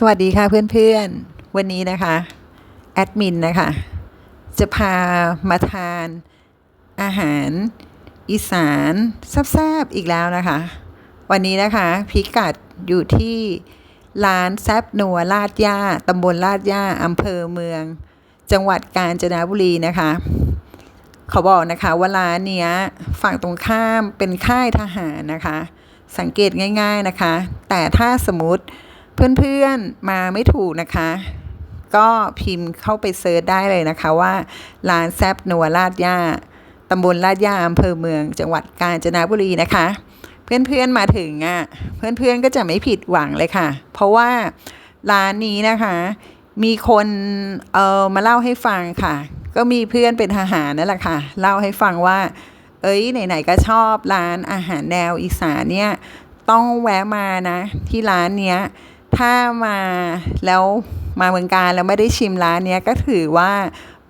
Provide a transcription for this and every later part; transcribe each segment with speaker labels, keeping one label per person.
Speaker 1: สวัสดีค่ะเพื่อนๆ วันนี้นะคะแอดมินนะคะ จะพามาทานอาหารอีสานแซ่บๆอีกแล้วนะคะ วันนี้นะคะพิกัดอยู่ที่ร้านแซบนัวลาดย่าตำบลลาดย่าอำเภอเมือง จังหวัดกาญจนบุรีนะคะเขาบอกนะคะว่าร้านเนี้ยฝั่งตรงข้ามเป็นค่ายทหารนะคะ สังเกตง่าย ๆนะคะ แต่ถ้าสมมติ เพื่อนๆมาไม่ถูกนะคะ ก็พิมพ์เข้าไปเซิร์ชได้เลยนะคะว่าร้านแซบนัวลาดย่าตำบลลาดยาอำเภอเมืองจังหวัดกาญจนบุรีนะคะ เพื่อนๆมาถึงอะเพื่อนๆก็จะไม่ผิดหวังเลยค่ะ เพราะว่าร้านนี้นะคะ มีคนเออมาเล่าให้ฟังค่ะ ก็มีเพื่อนเป็นทหารนั่นแหละค่ะ เล่าให้ฟังว่า เอ้ยไหนๆก็ชอบร้านอาหารแนวอีสานเนี่ยต้องแวะมานะ ที่ร้านเนี้ย ถ้ามาแล้วมาเมืองการแล้วไม่ได้ชิมร้านนี้ก็ถือว่า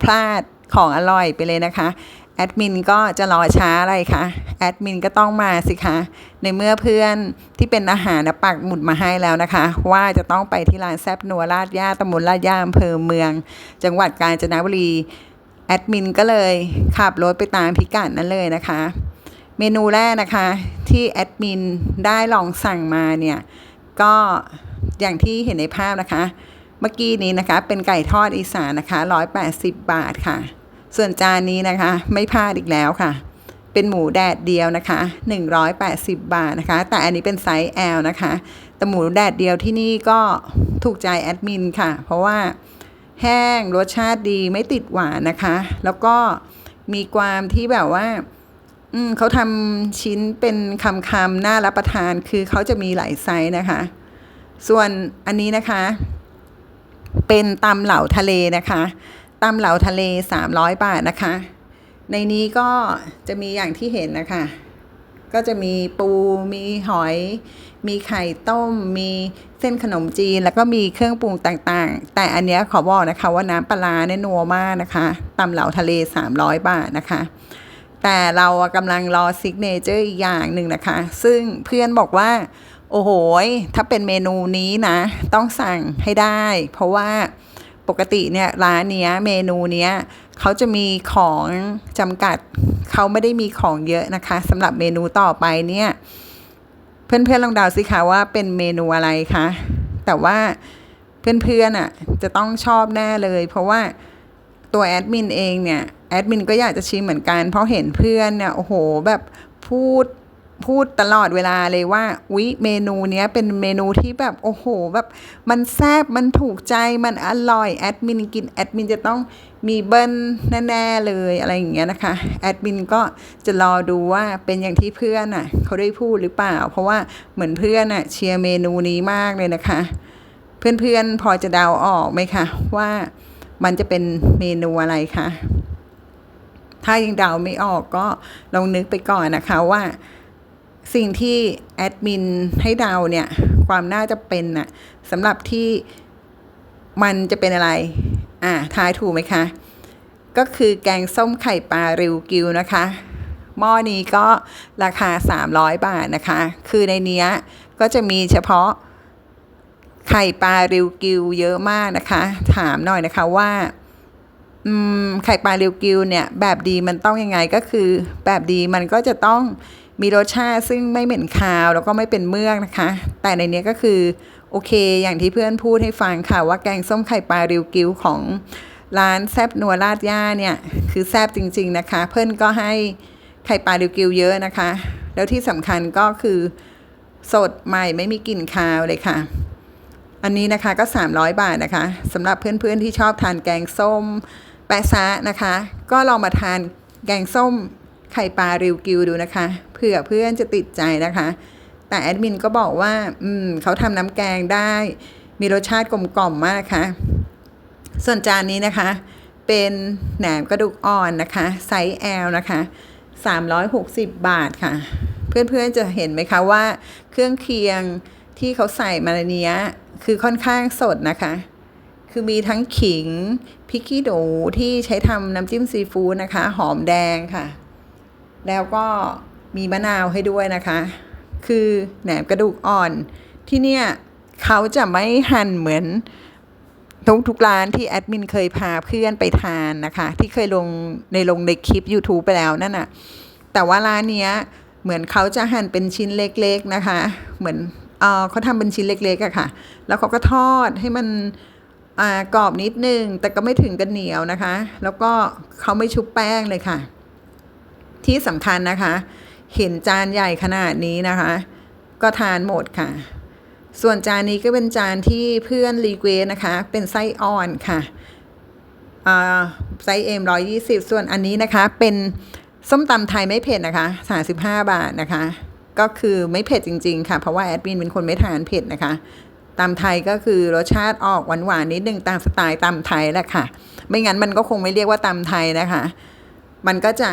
Speaker 1: พลาดของอร่อยไปเลยนะคะแอดมินก็จะรอช้าอะไรคะแอดมินก็ต้องมาสิคะ ในเมื่อเพื่อนที่เป็นอาหารนะปักหมุดมาให้แล้วนะคะ ว่าจะต้องไปที่ร้านแซบนัวลาดย่าตำบลลาดย่าอำเภอเมือง จังหวัดกาญจนบุรีแอดมินก็เลยขับรถไปตามพิกัดนั้นเลยนะคะ เมนูแรกนะคะที่แอดมินได้ลองสั่งมาเนี่ย ก็อย่างที่เห็นในภาพนะคะ เมื่อกี้นี้นะคะ เป็นไก่ทอดอีสานนะคะ 180 บาทค่ะ ส่วนจานนี้นะคะ ไม่พลาดอีกแล้วค่ะ เป็นหมูแดดเดียวนะคะ 180 บาทนะคะ แต่อันนี้เป็นไซส์ L นะคะแต่หมูแดดเดียวที่นี่ก็ถูกใจแอดมินค่ะ เพราะว่าแห้งรสชาติดีไม่ติดหวานนะคะ แล้วก็มีความที่แบบว่า เขาทำชิ้นเป็นคำๆน่ารับประทาน คือเขาจะมีหลายไซส์นะคะ ส่วนอันนี้นะคะ เป็นตำเหล่าทะเลนะคะตำเหล่าทะเล 300 บาทนะคะ ในนี้ก็จะมีอย่างที่เห็นนะคะ ก็จะมีปู มีหอย มีไข่ต้ม มีเส้นขนมจีน แล้วก็มีเครื่องปรุงต่างๆ แต่อันนี้ขอบอกนะคะว่าน้ำปลาร้าเนี่ยนัวมากนะคะตำเหล่าทะเล 300 บาทนะคะ แต่เรากำลังรอซิกเนเจอร์อีกอย่างหนึ่งนะคะ ซึ่งเพื่อนบอกว่า โอ้โหถ้าเป็นเมนูนี้นะ ต้องสั่งให้ได้ เพราะว่าปกติเนี่ยร้านเนี้ยเมนูเนี้ยเขาจะมีของจำกัด เขาไม่ได้มีของเยอะนะคะสำหรับเมนูต่อไปเนี่ย เพื่อนๆลองเดาสิคะว่าเป็นเมนูอะไรคะแต่ว่าเพื่อนๆอะจะต้องชอบแน่เลย เพราะว่าตัวแอดมินเองเนี่ย แอดมินก็อยากจะชิมเหมือนกัน เพราะเห็นเพื่อนเนี่ยโอ้โหแบบพูดพูดตลอดเวลาเลยว่าวิเมนูเนี้ยเป็นเมนูที่แบบโอ้โหแบบมันแซ่บมันถูกใจมันอร่อยแอดมินกินแอดมินจะต้องมีเบิ้ลแน่ๆเลยอะไรอย่างเงี้ยนะคะแอดมินก็จะรอดูว่าเป็นอย่างที่เพื่อนอะเขาได้พูดหรือเปล่า เพราะว่าเหมือนเพื่อนอะเชียร์เมนูนี้มากเลยนะคะ เพื่อนๆพอจะเดาออกไหมคะว่ามันจะเป็นเมนูอะไรคะ ถ้ายังเดาไม่ออกก็ลองนึกไปก่อนนะคะว่า สิ่งที่แอดมินให้เดาเนี่ยความน่าจะเป็นน่ะสำหรับที่มันจะเป็นอะไร อ่าทายถูกไหมคะ ก็คือแกงส้มไข่ปลาริวกิวนะคะ หม้อนี้ก็ราคา 300 บาทนะคะ คือในเนี้ยก็จะมีเฉพาะไข่ปลาริวกิวเยอะมากนะคะ ถามหน่อยนะคะว่า ไข่ปลาริวกิวเนี่ยแบบดีมันต้องยังไงก็คือแบบดีมันก็จะต้องมีรสชาติซึ่งไม่เหม็นคาวแล้วก็ไม่เป็นเมือกนะคะ แต่ในนี้ก็คือโอเคอย่างที่เพื่อนพูดให้ฟังค่ะว่าแกงส้มไข่ปลาริวกิวของร้านแซบนัวลาดย่าเนี่ยคือแซบจริง ๆนะคะ เพื่อนก็ให้ไข่ปลาริวกิวเยอะนะคะ แล้วที่สำคัญก็คือสดใหม่ไม่มีกลิ่นคาวเลยค่ะ อันนี้นะคะก็ 300 บาทนะคะสำหรับเพื่อนๆที่ชอบทานแกงส้ม แปะซะนะคะ ก็ลองมาทานแกงส้มไข่ปลาริวกิวดูนะคะเผื่อเพื่อนจะติดใจนะคะ แต่แอดมินก็บอกว่า อืมเขาทำน้ำแกงได้ มีรสชาติกลมกล่อมมากะค่ะส่วนจานนี้นะคะ เป็นแหนมกระดูกอ่อนนะคะ ไซส์ L นะคะ 360 บาทค่ะ เพื่อนๆจะเห็นไหมคะว่า เครื่องเคียงที่เขาใส่มาเนี้ยคือค่อนข้างสดนะคะ คือมีทั้งขิงพริกขี้หนูที่ใช้ทำน้ำจิ้มซีฟู้ดนะคะ หอมแดงค่ะ แล้วก็มีมะนาวให้ด้วยนะคะ คือแหนมกระดูกอ่อน ที่เนี่ยเขาจะไม่หั่นเหมือนทุกทุกร้านที่แอดมินเคยพาเพื่อนไปทานนะคะ ที่เคยลงในลงในคลิป YouTube ไปแล้วนั่นน่ะ แต่ว่าร้านเนี้ยเหมือนเขาจะหั่นเป็นชิ้นเล็กๆนะคะ เหมือนเออเขาทำเป็นชิ้นเล็กๆอะค่ะ แล้วเขาก็ทอดให้มัน กรอบนิดนึง แต่ก็ไม่ถึงกันเหนียวนะคะ แล้วก็เขาไม่ชุบแป้งเลยค่ะ ที่สำคัญนะคะ เห็นจานใหญ่ขนาดนี้นะคะ ก็ทานหมดค่ะ ส่วนจานนี้ก็เป็นจานที่เพื่อนรีเควสนะคะ เป็นไส้อ่อนค่ะไซส์เอ็มร้อยยี่สิบส่วนอันนี้นะคะ เป็นส้มตำไทยไม่เผ็ดนะคะสาสิบห้าบาทนะคะ ก็คือไม่เผ็ดจริง ๆ ค่ะ เพราะว่าแอดมินเป็นคนไม่ทานเผ็ดนะคะ ตำไทยก็คือรสชาติออกหวานๆนิดนึงตามสไตล์ตำไทยแหละค่ะ ไม่งั้นมันก็คงไม่เรียกว่าตำไทยนะคะ มันก็จะ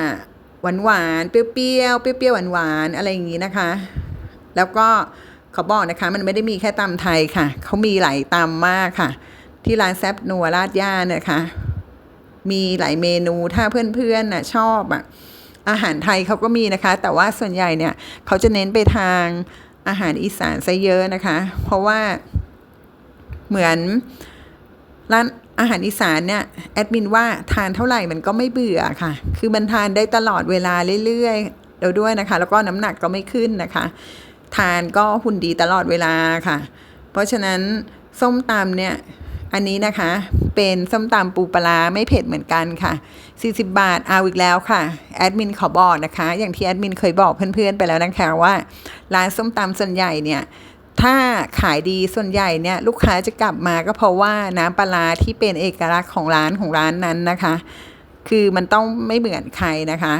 Speaker 1: หวานหวานๆเปรี้ยวๆเปรี้ยวๆหวานๆอะไรอย่างนี้นะคะ แล้วก็เขาบอกนะคะ มันไม่ได้มีแค่ตำไทยค่ะ เขามีหลายตำมากค่ะ ที่ร้านแซบนัวราดย่านะคะ มีหลายเมนูถ้าเพื่อนๆน่ะชอบอะอาหารไทยเขาก็มีนะคะ แต่ว่าส่วนใหญ่เนี่ยเขาจะเน้นไปทาง อาหารอีสานซะเยอะนะคะ เพราะว่าเหมือนร้านอาหารอีสานเนี่ยแอดมินว่าทานเท่าไหร่มันก็ไม่เบื่อค่ะ คือมันทานได้ตลอดเวลาเรื่อยๆแล้วด้วยนะคะ แล้วก็น้ำหนักก็ไม่ขึ้นนะคะ ทานก็หุ่นดีตลอดเวลาค่ะ เพราะฉะนั้นส้มตำเนี่ย อันนี้นะคะ เป็นส้มตำปูปลาไม่เผ็ดเหมือนกันค่ะ 40 บาทเอาอีกแล้วค่ะ แอดมินขอบอกนะคะ อย่างที่แอดมินเคยบอกเพื่อนๆ ไปแล้วนะคะว่าร้านส้มตำส่วนใหญ่เนี่ยถ้าขายดีส่วนใหญ่เนี่ยลูกค้าจะกลับมาก็เพราะว่าน้ำปลาที่เป็นเอกลักษณ์ของร้านของร้านนั้นนะคะ คือมันต้องไม่เหมือนใครนะคะ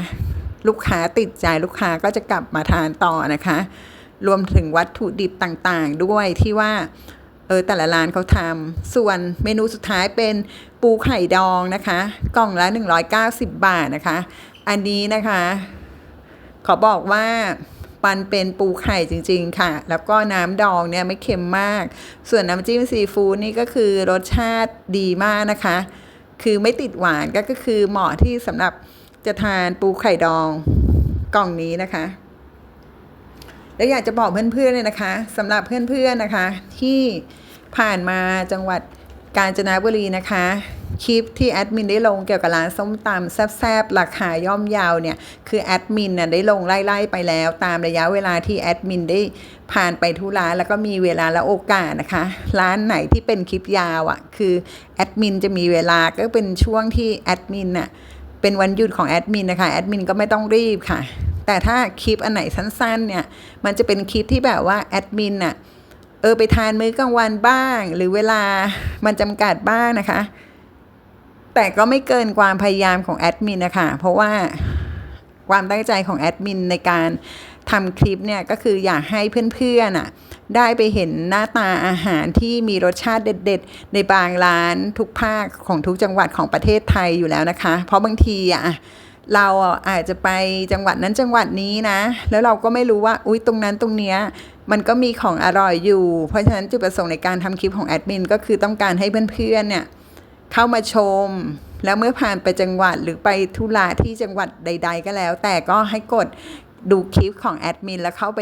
Speaker 1: ลูกค้าติดใจลูกค้าก็จะกลับมาทานต่อนะคะ รวมถึงวัตถุดิบต่างๆ ด้วยที่ว่า เออแต่ละร้านเขาทำส่วนเมนูสุดท้ายเป็นปูไข่ดองนะคะ กล่องละ 190 บาทนะคะ อันนี้นะคะ ขอบอกว่าปันเป็นปูไข่จริง ๆ ค่ะ แล้วก็น้ำดองเนี่ยไม่เค็มมาก ส่วนน้ำจิ้มซีฟู้ดนี่ก็คือรสชาติดีมากนะคะ คือไม่ติดหวานก็ก็คือเหมาะที่สำหรับจะทานปูไข่ดองกล่องนี้นะคะ แล้วอยากจะบอกเพื่อนๆเลยนะคะสำหรับเพื่อนๆนะคะ ที่ผ่านมาจังหวัดกาญจนบุรีนะคะคลิปที่แอดมินได้ลงเกี่ยวกับร้านส้มตำแซบๆราคาย่อมเยาวเนี่ย คือแอดมินน่ะได้ลงไล่ๆไปแล้ว ตามระยะเวลาที่แอดมินได้ผ่านไปทุร้านแล้วก็มีเวลาและโอกาสนะคะ ร้านไหนที่เป็นคลิปยาวอะ่ะคือแอดมินจะมีเวลาก็เป็นช่วงที่แอดมินน่ะเป็นวันหยุดของแอดมินนะคะแอดมินก็ไม่ต้องรีบค่ะ แต่ถ้าคลิปอันไหนสั้นๆเนี่ยมันจะเป็นคลิปที่แบบว่าแอดมินน่ะเออไปทานมื้อกลางวันบ้าง หรือเวลามันจำกัดบ้างนะคะ แต่ก็ไม่เกินความพยายามของแอดมินนะคะเพราะว่าความตั้งใจของแอดมินในการทำคลิปเนี่ยก็คืออยากให้เพื่อนๆน่ะได้ไปเห็นหน้าตาอาหารที่มีรสชาติเด็ด ๆ ในบางร้านทุกภาคของทุกจังหวัดของประเทศไทยอยู่แล้วนะคะ เพราะบางทีอะ เราอาจจะไปจังหวัดนั้นจังหวัดนี้นะ แล้วเราก็ไม่รู้ว่าอุ้ยตรงนั้นตรงเนี้ยมันก็มีของอร่อยอยู่ เพราะฉะนั้นจุดประสงค์ในการทำคลิปของแอดมินก็คือต้องการให้เพื่อนๆเนี่ยเข้ามาชม แล้วเมื่อผ่านไปจังหวัดหรือไปธุระที่จังหวัดใด ๆ ก็แล้ว แต่ก็ให้กดดูคลิปของแอดมินแล้วเข้าไป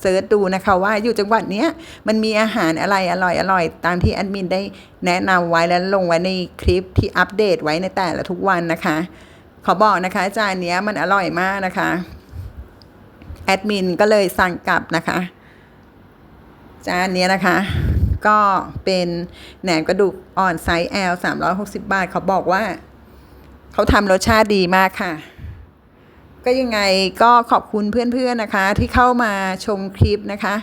Speaker 1: เซิร์ชดูนะคะว่าอยู่จังหวัดเนี้ยมันมีอาหารอะไรอร่อยอร่อยตามที่แอดมินได้แนะนำไว้แล้วลงไว้ในคลิปที่อัปเดตไว้ในแต่ละทุกวันนะคะ ขอบอกนะคะจานนี้มันอร่อยมากนะคะแอดมินก็เลยสั่งกลับนะคะจานนี้นะคะ ก็เป็นแหนมกระดูกอ่อนไซส์ L 360 บาท เขาบอกว่า เขาทำรสชาติดีมากค่ะ ก็ยังไงก็ขอบคุณเพื่อนๆนะคะ ที่เข้ามาชมคลิปนะคะ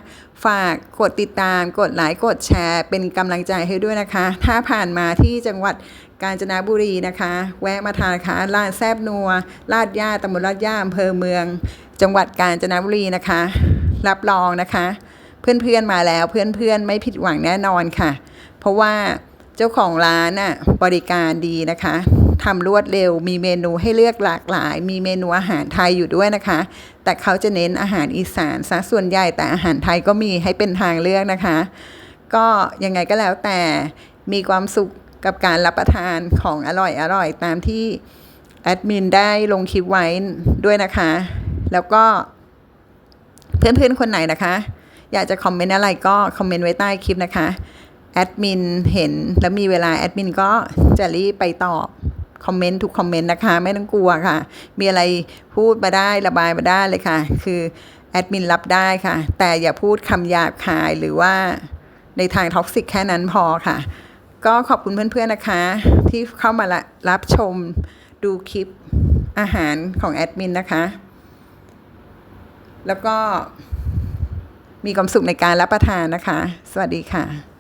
Speaker 1: ฝากกดติดตามกดไลค์กดแชร์ เป็นกำลังใจให้ด้วยนะคะ ถ้าผ่านมาที่จังหวัด กาญจนบุรีนะคะ แวะมาทานคะร้านแซบนัวลาดย่าตำบลลาดย่าอำเภอเมือง จังหวัดกาญจนบุรีนะคะ รับรองนะคะ เพื่อนๆมาแล้วเพื่อนๆไม่ผิดหวังแน่นอนค่ะ เพราะว่าเจ้าของร้านน่ะบริการดีนะคะทำรวดเร็ว มีเมนูให้เลือกหลากหลาย มีเมนูอาหารไทยอยู่ด้วยนะคะ แต่เขาจะเน้นอาหารอีสานซะส่วนใหญ่แต่อาหารไทยก็มีให้เป็นทางเลือกนะคะ ก็ยังไงก็แล้วแต่มีความสุข กับการรับประทานของอร่อยอร่อยตามที่แอดมินได้ลงคลิปไว้ด้วยนะคะ แล้วก็เพื่อนๆคนไหนนะคะ อยากจะคอมเมนต์อะไรก็คอมเมนต์ไว้ใต้คลิปนะคะแอดมินเห็นแล้วมีเวลาแอดมินก็จะรีบไปตอบคอมเมนต์ทุกคอมเมนต์นะคะ ไม่ต้องกลัวค่ะ มีอะไรพูดมาได้ระบายมาได้เลยค่ะ คือแอดมินรับได้ค่ะ แต่อย่าพูดคำหยาบคายหรือว่าในทางท็อกซิกแค่นั้นพอค่ะ ก็ขอบคุณเพื่อนๆนะคะ ที่เข้ามาละรับชมดูคลิปอาหารของแอดมินนะคะ แล้วก็มีความสุขในการรับประทานนะคะ สวัสดีค่ะ